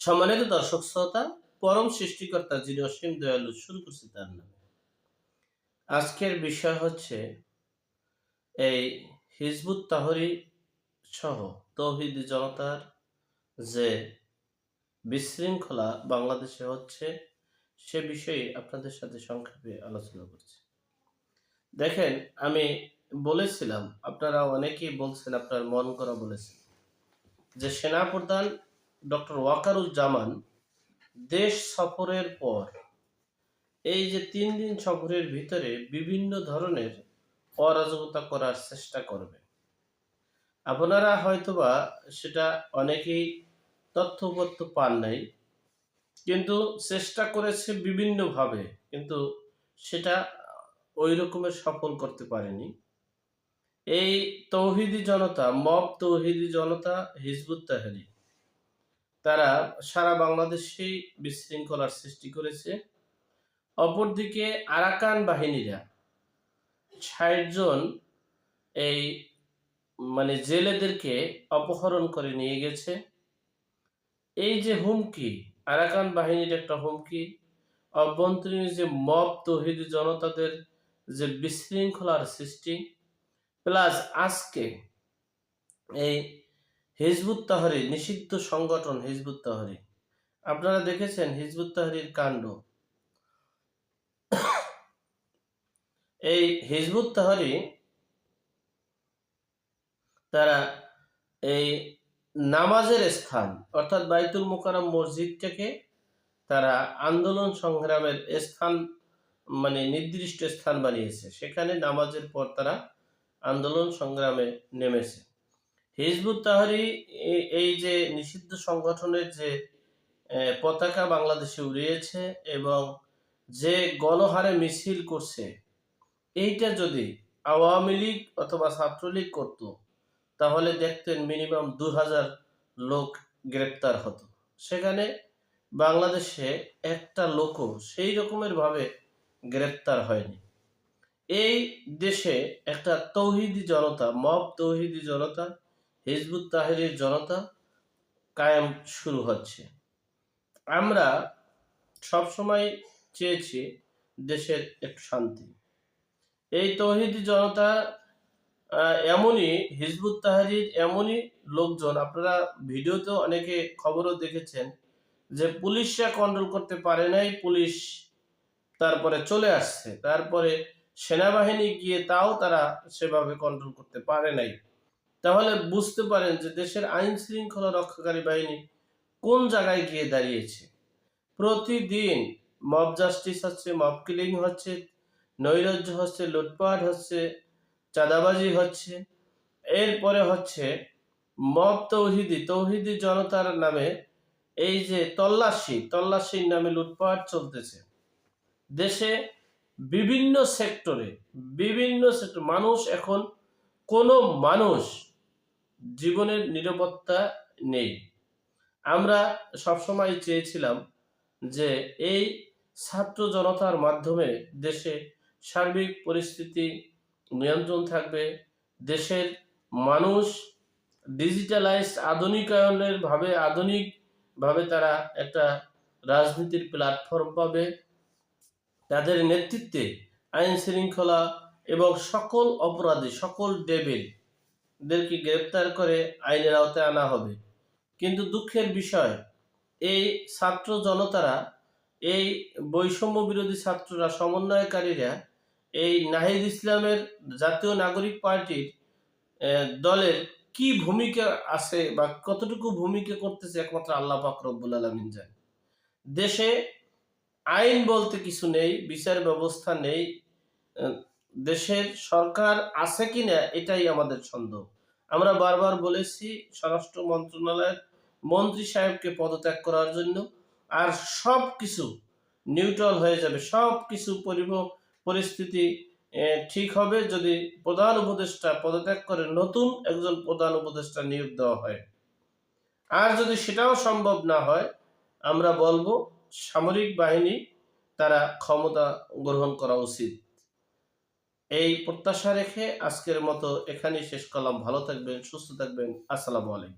সম্মানিত দর্শক শ্রোতা, পরম সৃষ্টিকর্তা যিনি অসীম দয়ালু শুরু করছি তার নামে। আজকের বিষয় হচ্ছে এই হিজবুত তাহরি সহ তৌহিদ জনতার যে বিশৃঙ্খলা বাংলাদেশে হচ্ছে, সে বিষয়ে আপনাদের সাথে সংক্ষেপে আলোচনা করছি। দেখেন, আমি বলেছিলাম, আপনারা অনেকেই বলছেন, আপনার মন করা বলেছেন, যে সেনাপ্রধান ডক্টর ওয়াকারুজ্জামান দেশ সফরের পর এই যে তিন দিন সফরের ভিতরে বিভিন্ন ধরনের অরাজকতা করার চেষ্টা করবে। আপনারা হয়তোবা সেটা অনেকেই তথ্যপত্র পান নাই, কিন্তু চেষ্টা করেছে বিভিন্নভাবে, কিন্তু সেটা ওই রকমের সফল করতে পারেনি। এই তৌহিদি জনতা, মব তৌহিদি জনতা হিজবুত তাহারি তারা সারা বাংলাদেশে বিশৃঙ্খলার সৃষ্টি করেছে। অপরদিকে আরাকান বাহিনীরা ষাট জন এই মানে জেলেদেরকে অপহরণ করে নিয়ে গেছে। এই যে হুমকি, আরাকান বাহিনীর একটা হুমকি, অভ্যন্তরীণ যে মব তহিদ জনতাদের যে বিশৃঙ্খলার সৃষ্টি, প্লাস আজকে এই হিজবুত তাহরি নিষিদ্ধ সংগঠন হিজবুত তাহরি আপনারা দেখেছেন হিজবুত তাহরির কাণ্ড। এই হিজবুত তাহরি তারা এই নামাজের স্থান, অর্থাৎ বাইতুল মোকারম মসজিদটাকে তারা আন্দোলন সংগ্রামের স্থান মানে নির্দিষ্ট স্থান বানিয়েছে। সেখানে নামাজের পর তারা আন্দোলন সংগ্রামে নেমেছে। হিজবুত তাহারি এই যে নিষিদ্ধ সংগঠনের যে পতাকা বাংলাদেশে উড়িয়েছে এবং যে গণহারে মিছিল করছে, এইটা যদি আওয়ামী লীগ অথবা ছাত্রলীগ করত, তাহলে দেখতেন মিনিমাম দু হাজার লোক গ্রেপ্তার হতো। সেখানে বাংলাদেশে একটা লোকও সেই রকমের ভাবে গ্রেপ্তার হয়নি। এই দেশে একটা তৌহিদি জনতা, মব তৌহিদি জনতা হিজবুত তাহিরের জনতা কায়েম শুরু হচ্ছে। আমরা সবসময় চেয়েছি দেশের একটু শান্তি। এই তৌহিদি জনতা এমনই হিজবুত তাহারির এমনই লোকজন, আপনারা ভিডিওতেও অনেকে খবরও দেখেছেন যে পুলিশরা কন্ট্রোল করতে পারে নাই, পুলিশ তারপরে চলে আসছে। তারপরে সেনাবাহিনী গিয়ে তাও তারা সেভাবে কন্ট্রোল করতে পারে নাই। তাহলে বুঝতে পারেন যে দেশের আইন শৃঙ্খলা রক্ষাকারী বাহিনী কোন জায়গায় গিয়ে দাঁড়িয়েছে। প্রতিদিন মব জাস্টিস হচ্ছে মব কিলিং হচ্ছে, নৈরাজ্য হচ্ছে, লুটপাট হচ্ছে, চাঁদাবাজি হচ্ছে। এরপরে হচ্ছে মব তৌহিদি তৌহিদি জনতার নামে এই যে তল্লাশি, তল্লাশির নামে লুটপাট চলতেছে। দেশে বিভিন্ন সেক্টরে বিভিন্ন সেক্টর মানুষ এখন, কোনো মানুষ জীবনের নিরাপত্তা নেই। আমরা সবসময় চেয়েছিলাম যে এই ছাত্র জনতার মাধ্যমে দেশে সার্বিক পরিস্থিতি নিয়ন্ত্রণ থাকবে, দেশের মানুষ ডিজিটালাইজড আধুনিকায়নের ভাবে, আধুনিকভাবে তারা একটা রাজনীতির প্ল্যাটফর্ম পাবে। তাদের নেতৃত্বে আইন শৃঙ্খলা এবং সকল অপরাধী, সকল ডেবিলদেরকে গ্রেপ্তার করে আইনের আওতায় আনা হবে। কিন্তু দুঃখের বিষয়, এই ছাত্র জনতারা, এই বৈষম্য বিরোধী ছাত্ররা, সমন্বয়কারীরা, এই নাহিদ ইসলামের জাতীয় নাগরিক পার্টির দলের কি ভূমিকা আছে বা কতটুকু ভূমিকা করতেছে একমাত্র আল্লাহ পাক রব্বুল আলমিন জানে। দেশে আইন বলতে কিছু নেই, বিচার ব্যবস্থা নেই দেশের সরকার আছে কিনা এটাই আমাদের সন্দেহ আমরা বারবার বলেছি, স্বরাষ্ট্র মন্ত্রণালয়ের মন্ত্রী সাহেবকে পদত্যাগ করার জন্য আর সব কিছু নিউট্রাল হয়ে যাবে। সব কিছু পরিস্থিতি ঠিক হবে যদি প্রধান উপদেষ্টা পদত্যাগ করে নতুন একজন প্রধান উপদেষ্টা নিয়োগ দেওয়া হয়। আর যদি সেটাও সম্ভব না হয়, আমরা বলব সামরিক বাহিনী তারা ক্ষমতা গ্রহণ করা উচিত। এই প্রত্যাশা রেখে আজকের মতো এখানেই শেষ করলাম। ভালো থাকবেন সুস্থ থাকবেন। আসসালামু আলাইকুম।